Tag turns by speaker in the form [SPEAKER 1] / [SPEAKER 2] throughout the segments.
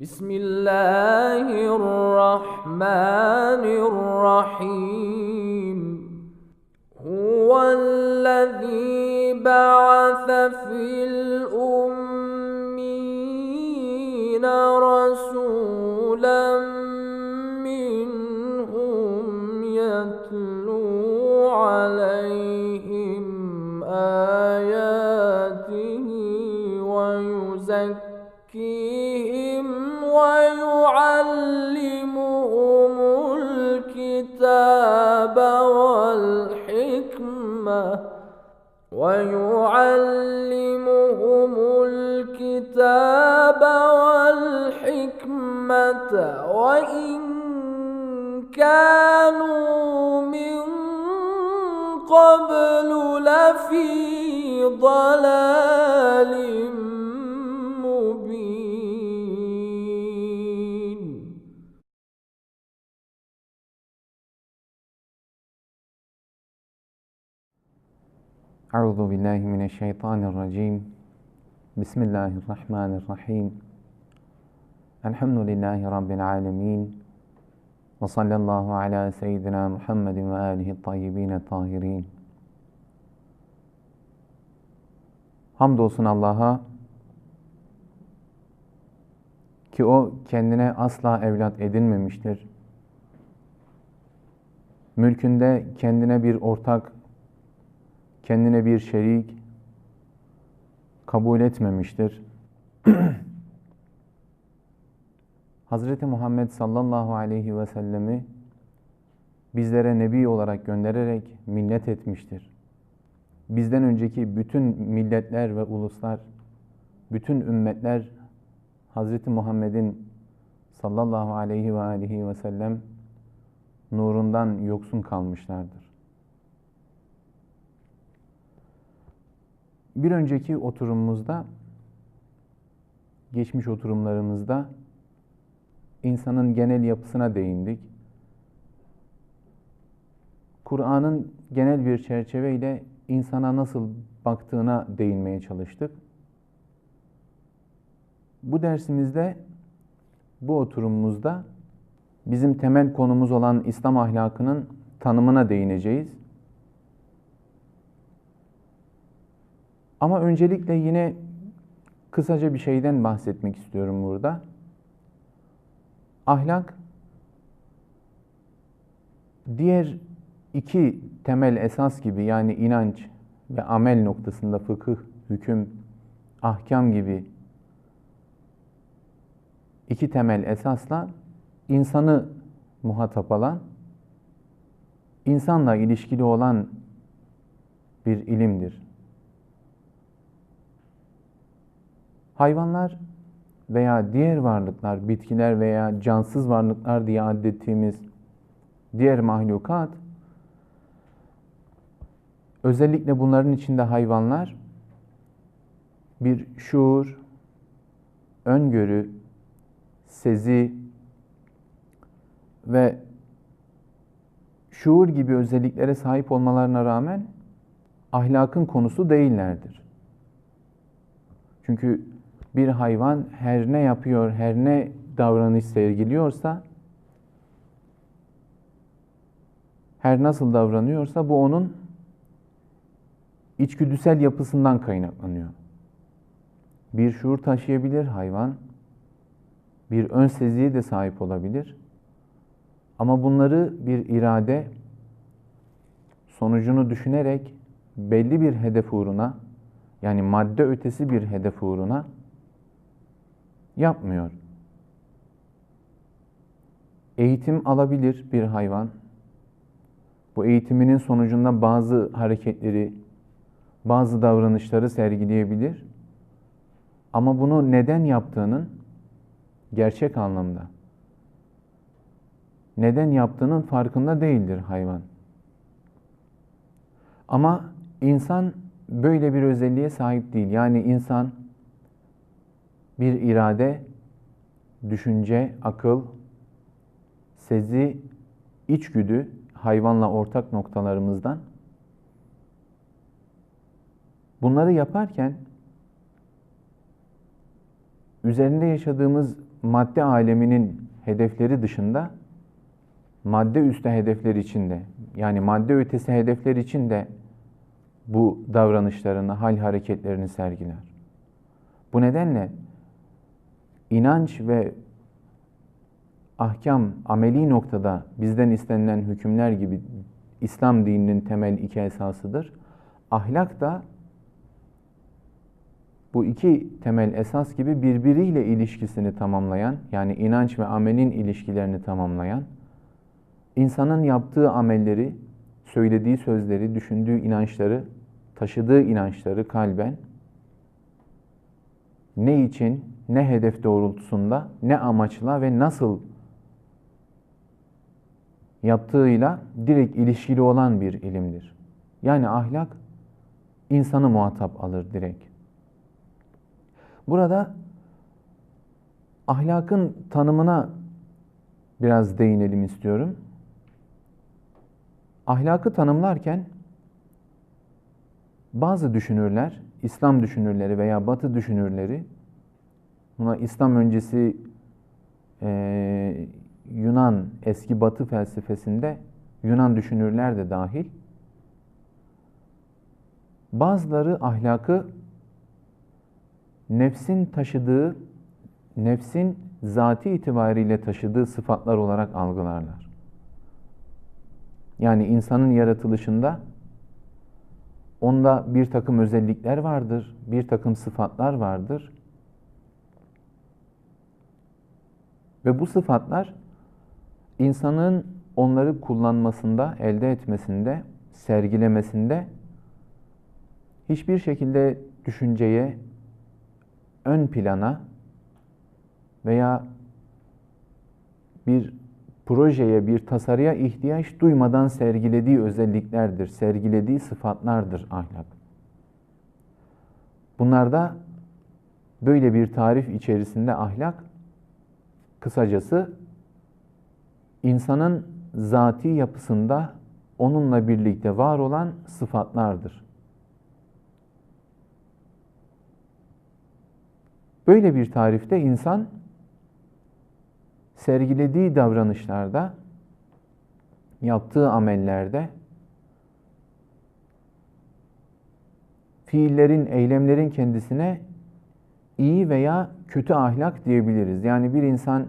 [SPEAKER 1] بسم الله الرحمن الرحيم. هو الذي بعث في ويعلمهم الكتاب والحكمة وإن كانوا من قبل لفي ضلال
[SPEAKER 2] Euzu billahi mineşşeytanirracim. Bismillahirrahmanirrahim. Elhamdülillahi rabbil alamin. Ve sallallahu ala seyyidina Muhammedin ve alihi tayyibin tahirin. Hamdolsun Allah'a ki o kendine asla evlat edinmemiştir. Mülkünde kendine bir ortak kendine bir şerik kabul etmemiştir. Hazreti Muhammed sallallahu aleyhi ve sellemi bizlere nebi olarak göndererek minnet etmiştir. Bizden önceki bütün milletler ve uluslar, bütün ümmetler Hazreti Muhammed'in sallallahu aleyhi ve aleyhi ve sellem nurundan yoksun kalmışlardır. Bir önceki oturumumuzda, geçmiş oturumlarımızda insanın genel yapısına değindik. Kur'an'ın genel bir çerçeveyle insana nasıl baktığına değinmeye çalıştık. Bu dersimizde, bu oturumumuzda bizim temel konumuz olan İslam ahlakının tanımına değineceğiz. Ama öncelikle yine kısaca bir şeyden bahsetmek istiyorum burada. Ahlak diğer iki temel esas gibi yani inanç ve amel noktasında fıkıh, hüküm, ahkam gibi iki temel esasla insanı muhatap alan, insanla ilişkili olan bir ilimdir. Hayvanlar veya diğer varlıklar, bitkiler veya cansız varlıklar diye adettiğimiz diğer mahlukat, özellikle bunların içinde hayvanlar bir şuur, öngörü, sezi ve şuur gibi özelliklere sahip olmalarına rağmen ahlakın konusu değillerdir. Çünkü bir hayvan her ne yapıyor, her ne davranış sergiliyorsa, her nasıl davranıyorsa bu onun içgüdüsel yapısından kaynaklanıyor. Bir şuur taşıyabilir hayvan, bir ön seziye de sahip olabilir. Ama bunları bir irade, sonucunu düşünerek belli bir hedef uğruna, yani madde ötesi bir hedef uğruna yapmıyor. Eğitim alabilir bir hayvan. Bu eğitiminin sonucunda bazı hareketleri, bazı davranışları sergileyebilir. Ama bunu neden yaptığının gerçek anlamda neden yaptığının farkında değildir hayvan. Ama insan böyle bir özelliğe sahip değil. Yani insan bir irade, düşünce, akıl, sezi, içgüdü hayvanla ortak noktalarımızdan bunları yaparken üzerinde yaşadığımız madde aleminin hedefleri dışında madde üstü hedefler için de yani madde ötesi hedefler için de bu davranışlarını, hal hareketlerini sergiler. Bu nedenle inanç ve ahkam ameli noktada bizden istenilen hükümler gibi İslam dininin temel iki esasıdır. Ahlak da bu iki temel esas gibi birbiriyle ilişkisini tamamlayan, yani inanç ve amelin ilişkilerini tamamlayan, insanın yaptığı amelleri, söylediği sözleri, düşündüğü inançları, taşıdığı inançları kalben ne için, ne hedef doğrultusunda, ne amaçla ve nasıl yaptığıyla direkt ilişkili olan bir ilimdir. Yani ahlak insanı muhatap alır direkt. Burada ahlakın tanımına biraz değinelim istiyorum. Ahlakı tanımlarken bazı düşünürler, İslam düşünürleri veya Batı düşünürleri, buna İslam öncesi e, Yunan eski Batı felsefesinde Yunan düşünürler de dahil, bazıları ahlakı nefsin taşıdığı, nefsin zati itibariyle taşıdığı sıfatlar olarak algılarlar. Yani insanın yaratılışında onda bir takım özellikler vardır, bir takım sıfatlar vardır. Ve bu sıfatlar insanın onları kullanmasında, elde etmesinde, sergilemesinde hiçbir şekilde düşünceye, ön plana veya bir projeye, bir tasarıya ihtiyaç duymadan sergilediği özelliklerdir, sergilediği sıfatlardır ahlak. Bunlarda böyle bir tarif içerisinde ahlak, kısacası insanın zati yapısında onunla birlikte var olan sıfatlardır. Böyle bir tarifte insan sergilediği davranışlarda, yaptığı amellerde, fiillerin, eylemlerin kendisine iyi veya kötü ahlak diyebiliriz. Yani bir insan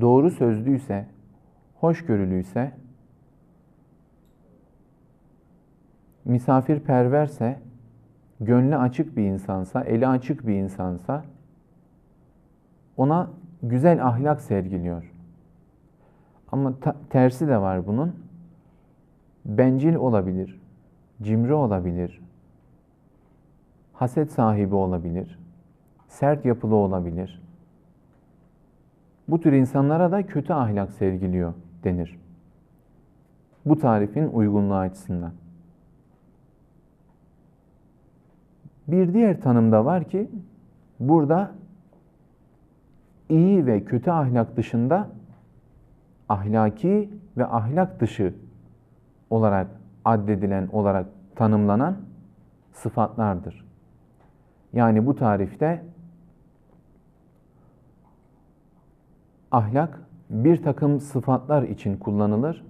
[SPEAKER 2] doğru sözlüyse, hoşgörülüyse, misafirperverse, gönlü açık bir insansa, eli açık bir insansa ona güzel ahlak sergiliyor. Ama tersi de var bunun. Bencil olabilir, cimri olabilir, haset sahibi olabilir, sert yapılı olabilir. Bu tür insanlara da kötü ahlak sergiliyor denir. Bu tarifin uygunluğu açısından. Bir diğer tanımda var ki burada iyi ve kötü ahlak dışında ahlaki ve ahlak dışı olarak addedilen, olarak tanımlanan sıfatlardır. Yani bu tarifte ahlak bir takım sıfatlar için kullanılır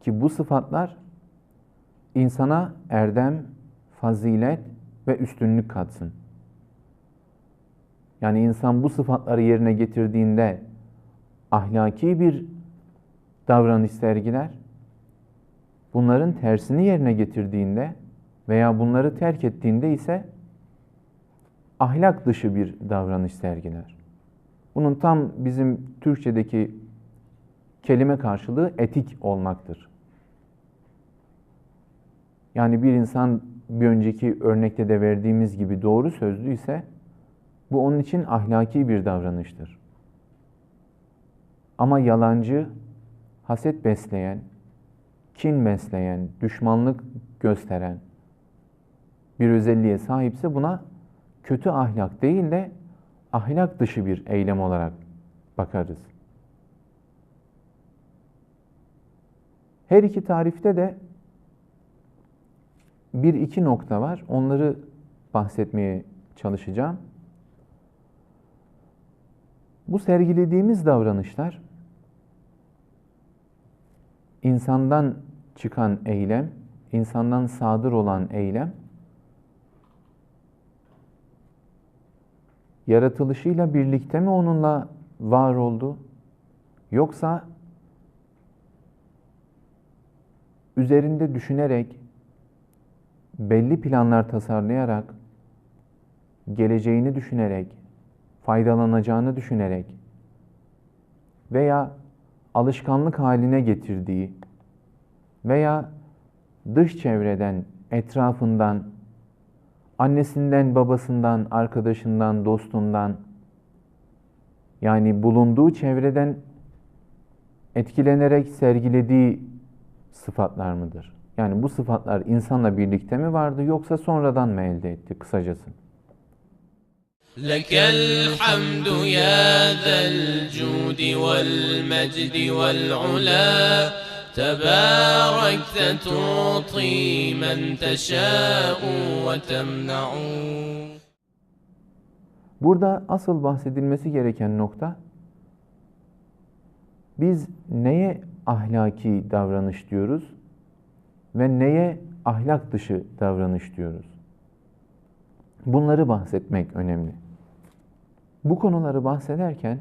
[SPEAKER 2] ki bu sıfatlar insana erdem, fazilet ve üstünlük katsın. Yani insan bu sıfatları yerine getirdiğinde ahlaki bir davranış sergiler. Bunların tersini yerine getirdiğinde veya bunları terk ettiğinde ise ahlak dışı bir davranış sergiler. Bunun tam bizim Türkçedeki kelime karşılığı etik olmaktır. Yani bir insan bir önceki örnekte de verdiğimiz gibi doğru sözlü ise bu onun için ahlaki bir davranıştır. Ama yalancı, haset besleyen, kin besleyen, düşmanlık gösteren bir özelliğe sahipse buna kötü ahlak değil de ahlak dışı bir eylem olarak bakarız. Her iki tarifte de bir iki nokta var. Onları bahsetmeye çalışacağım. Bu sergilediğimiz davranışlar insandan çıkan eylem, insandan sadır olan eylem yaratılışıyla birlikte mi onunla var oldu? Yoksa üzerinde düşünerek, belli planlar tasarlayarak, geleceğini düşünerek, faydalanacağını düşünerek veya alışkanlık haline getirdiği veya dış çevreden, etrafından, annesinden, babasından, arkadaşından, dostundan yani bulunduğu çevreden etkilenerek sergilediği sıfatlar mıdır? Yani bu sıfatlar insanla birlikte mi vardı yoksa sonradan mı elde etti kısacası?
[SPEAKER 3] لك الحمد يا ذا الجود والمجد والعلا تباركت تعطي من تشاء وتمنع
[SPEAKER 2] Burada asıl bahsedilmesi gereken nokta biz neye ahlaki davranış diyoruz ve neye ahlak dışı davranış diyoruz. Bunları bahsetmek önemli. Bu konuları bahsederken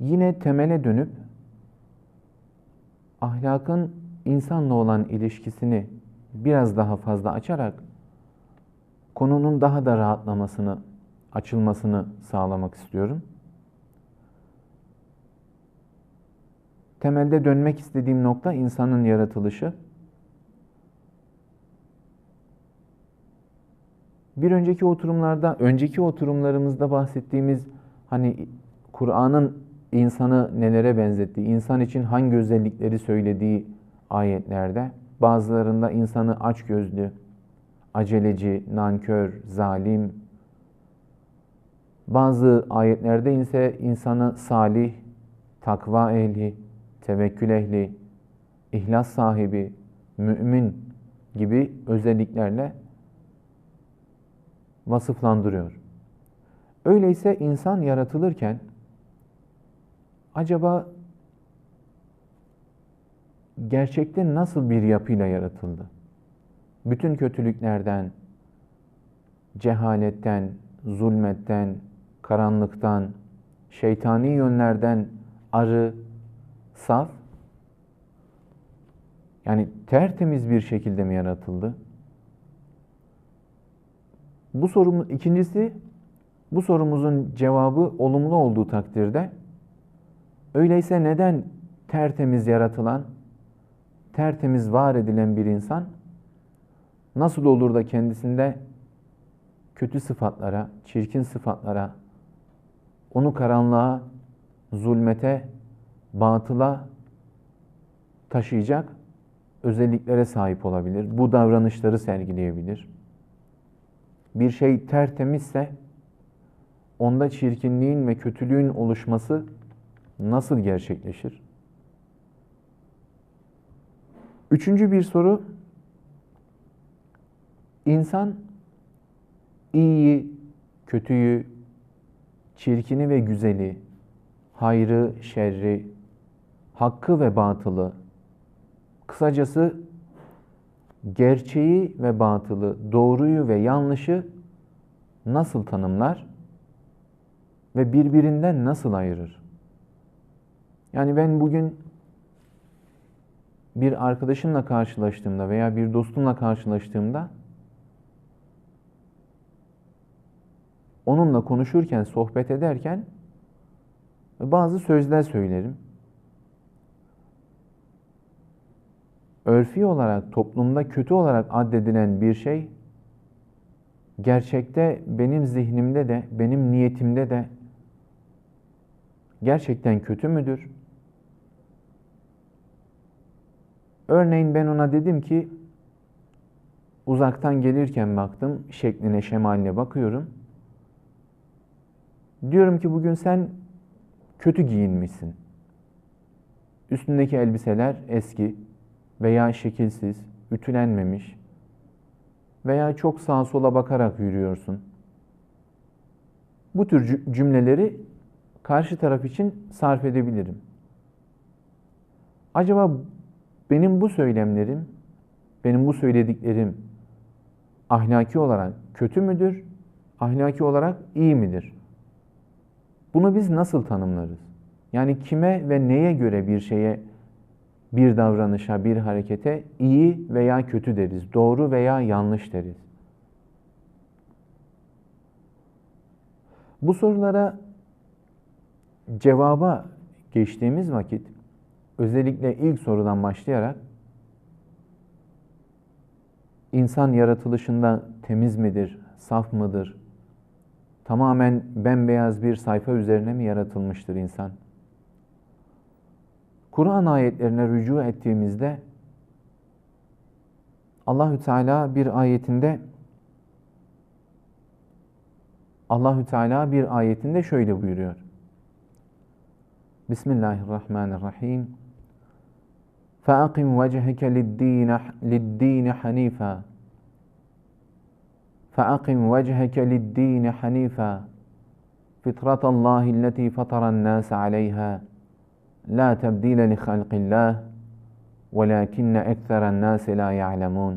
[SPEAKER 2] yine temele dönüp ahlakın insanla olan ilişkisini biraz daha fazla açarak konunun daha da rahatlamasını, açılmasını sağlamak istiyorum. Temelde dönmek istediğim nokta insanın yaratılışı. Bir önceki oturumlarda, önceki oturumlarımızda bahsettiğimiz hani Kur'an'ın insanı nelere benzettiği, insan için hangi özellikleri söylediği ayetlerde bazılarında insanı açgözlü, aceleci, nankör, zalim, bazı ayetlerde ise insanı salih, takva ehli, tevekkül ehli, ihlas sahibi, mümin gibi özelliklerle vasıflandırıyor. Öyleyse insan yaratılırken acaba gerçekte nasıl bir yapıyla yaratıldı? Bütün kötülüklerden, cehaletten, zulmetten, karanlıktan, şeytani yönlerden arı, saf, yani tertemiz bir şekilde mi yaratıldı? Bu sorumuz ikincisi bu sorumuzun cevabı olumlu olduğu takdirde öyleyse neden tertemiz yaratılan, tertemiz var edilen bir insan nasıl olur da kendisinde kötü sıfatlara, çirkin sıfatlara, onu karanlığa, zulmete, batıla taşıyacak özelliklere sahip olabilir. Bu davranışları sergileyebilir. Bir şey tertemizse onda çirkinliğin ve kötülüğün oluşması nasıl gerçekleşir? Üçüncü bir soru. İnsan iyiyi, kötüyü, çirkini ve güzeli, hayrı, şerri, hakkı ve batılı, kısacası gerçeği ve batılı, doğruyu ve yanlışı nasıl tanımlar ve birbirinden nasıl ayırır? Yani ben bugün bir arkadaşımla karşılaştığımda veya bir dostumla karşılaştığımda onunla konuşurken, sohbet ederken bazı sözler söylerim. Örfi olarak, toplumda kötü olarak addedilen bir şey gerçekte benim zihnimde de, benim niyetimde de gerçekten kötü müdür? Örneğin ben ona dedim ki uzaktan gelirken baktım şekline, şemaline bakıyorum. Diyorum ki bugün sen kötü giyinmişsin. Üstündeki elbiseler eski veya şekilsiz, ütülenmemiş veya çok sağa sola bakarak yürüyorsun. Bu tür cümleleri karşı taraf için sarf edebilirim. Acaba benim bu söylemlerim, benim bu söylediklerim ahlaki olarak kötü müdür? Ahlaki olarak iyi midir? Bunu biz nasıl tanımlarız? Yani kime ve neye göre bir şeye, bir davranışa, bir harekete iyi veya kötü deriz, doğru veya yanlış deriz. Bu sorulara cevaba geçtiğimiz vakit özellikle ilk sorudan başlayarak insan yaratılışında temiz midir, saf mıdır? Tamamen bembeyaz bir sayfa üzerine mi yaratılmıştır insan? Kur'an ayetlerine rücu ettiğimizde Allahü Teala bir ayetinde Allahü Teala bir ayetinde şöyle buyuruyor. Bismillahirrahmanirrahim. فَاَقِمْ وَجْهَكَ لِلدِّينِ, لِلدِّينِ حَنِيفًا فَاَقِمْ وَجْهَكَ لِلدِّينِ حَنِيفًا فِطْرَةَ اللّٰهِ الَّتِي فَطَرَ النَّاسَ عَلَيْهَا لَا تَبْدِيلَ لِخَلْقِ اللّٰهِ وَلَاكِنَّ اَكْثَرَ النَّاسِ لَا يَعْلَمُونَ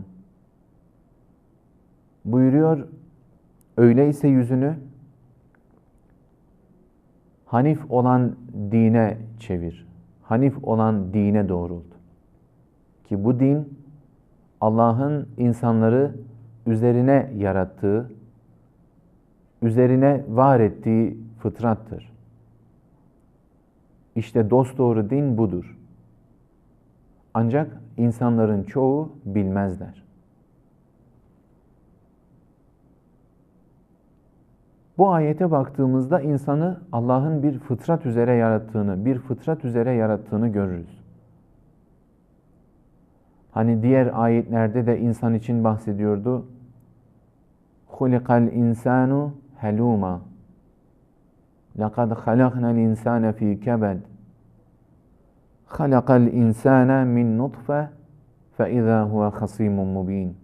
[SPEAKER 2] Buyuruyor, öyleyse yüzünü Hanif olan dine çevir. Hanif olan dine doğrult. Ki bu din Allah'ın insanları üzerine yarattığı, üzerine var ettiği fıtrattır. İşte dosdoğru din budur. Ancak insanların çoğu bilmezler. Bu ayete baktığımızda insanı Allah'ın bir fıtrat üzere yarattığını, bir fıtrat üzere yarattığını görürüz. Hani diğer ayetlerde de insan için bahsediyordu. Hulikal insanu heluma. Laqad halaknal insane fi kebed. Halakal insane min nutfe fe izâ huve hasimun.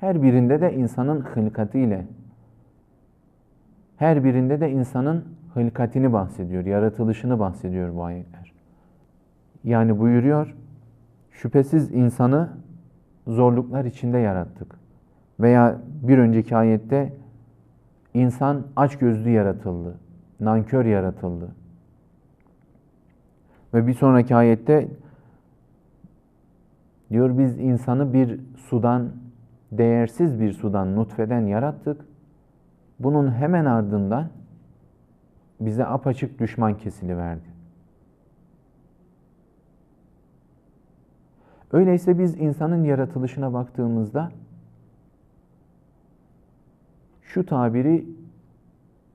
[SPEAKER 2] Her birinde de insanın hılkatiyle, her birinde de insanın hılkatini bahsediyor, yaratılışını bahsediyor bu ayetler. Yani buyuruyor, şüphesiz insanı zorluklar içinde yarattık. Veya bir önceki ayette insan açgözlü yaratıldı, nankör yaratıldı. Ve bir sonraki ayette diyor biz insanı bir sudan, değersiz bir sudan, nutfeden yarattık. Bunun hemen ardından bize apaçık düşman kesili verdi. Öyleyse biz insanın yaratılışına baktığımızda şu tabiri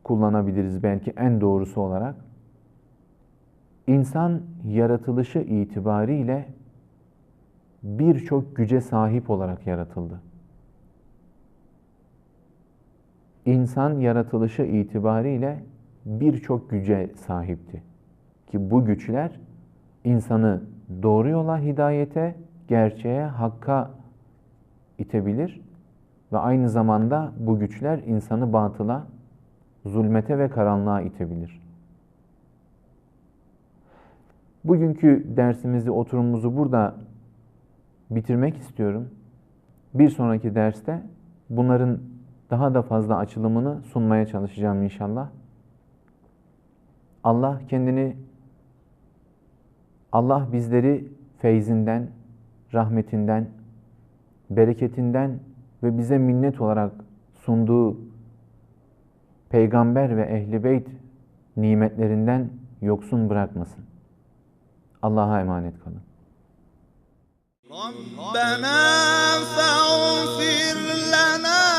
[SPEAKER 2] kullanabiliriz belki en doğrusu olarak. İnsan yaratılışı itibariyle birçok güce sahip olarak yaratıldı. İnsan yaratılışı itibariyle birçok güce sahipti. Ki bu güçler insanı doğru yola, hidayete, gerçeğe, hakka itebilir ve aynı zamanda bu güçler insanı batıla, zulmete ve karanlığa itebilir. Bugünkü dersimizi, oturumumuzu burada bitirmek istiyorum. Bir sonraki derste bunların daha da fazla açılımını sunmaya çalışacağım inşallah. Allah kendini Allah bizleri feyzinden, rahmetinden, bereketinden ve bize minnet olarak sunduğu peygamber ve ehli beyt nimetlerinden yoksun bırakmasın. Allah'a emanet kalın.
[SPEAKER 4] ربنا فاغفر لنا